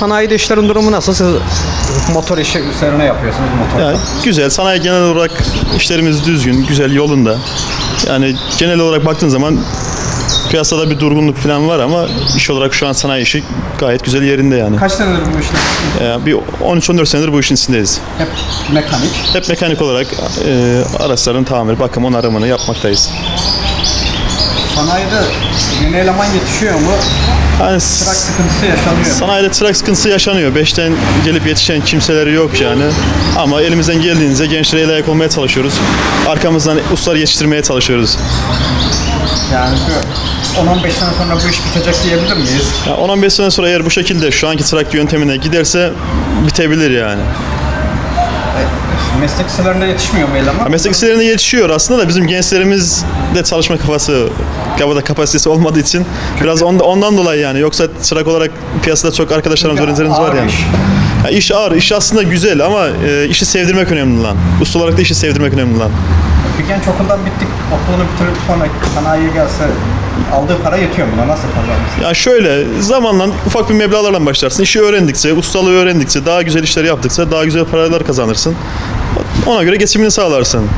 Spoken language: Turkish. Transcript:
Sanayide işlerin durumu nasıl? Siz motor işi üzerine yapıyorsunuz motor. Yani güzel. Sanayi genel olarak işlerimiz düzgün, güzel yolunda. Yani genel olarak baktığın zaman piyasada bir durgunluk falan var ama iş olarak şu an sanayi işi gayet güzel yerinde yani. Kaç senedir bu işle Ee, bir 13-14 senedir bu işin içindeyiz. hep mekanik? Hep mekanik olarak e, araçların tamir, bakım, onarımını yapmaktayız. Sanayide yeni eleman yetişiyor mu? Yani Çırak sıkıntısı yaşanıyor sanayide çırak sıkıntısı yaşanıyor. Beşten gelip yetişen kimseleri yok yani. Ama elimizden geldiğince gençlere layık olmaya çalışıyoruz. Arkamızdan ustalar yetiştirmeye çalışıyoruz. Yani şu 10-15 sene sonra bu iş bitecek diyebilir miyiz? Ya 10-15 sene sonra eğer bu şekilde şu anki çırak yöntemine giderse bitebilir yani. Meslek liselerinde yetişmiyor mu eleman? Ya Meslek liselerinde yetişiyor aslında da bizim gençlerimiz de çalışma kafası, kafada kapasitesi olmadığı için biraz ondan, ondan dolayı yani. Yoksa çırak olarak piyasada çok arkadaşlarımız, öğrencilerimiz var Ağır yani. iş. Ya iş ağır, iş aslında güzel ama e, işi sevdirmek önemli lan. Usta olarak da işi sevdirmek önemli lan. Bir genç okuldan bittik, okulunu bitirip sonra sanayiye gelse aldığı para yetiyor mu? Nasıl kazanır? Ya şöyle zamanla ufak bir meblağlarla başlarsın. İşi öğrendikçe, ustalığı öğrendikçe, daha güzel işler yaptıkça daha güzel paralar kazanırsın. Ona göre geçimini sağlarsın.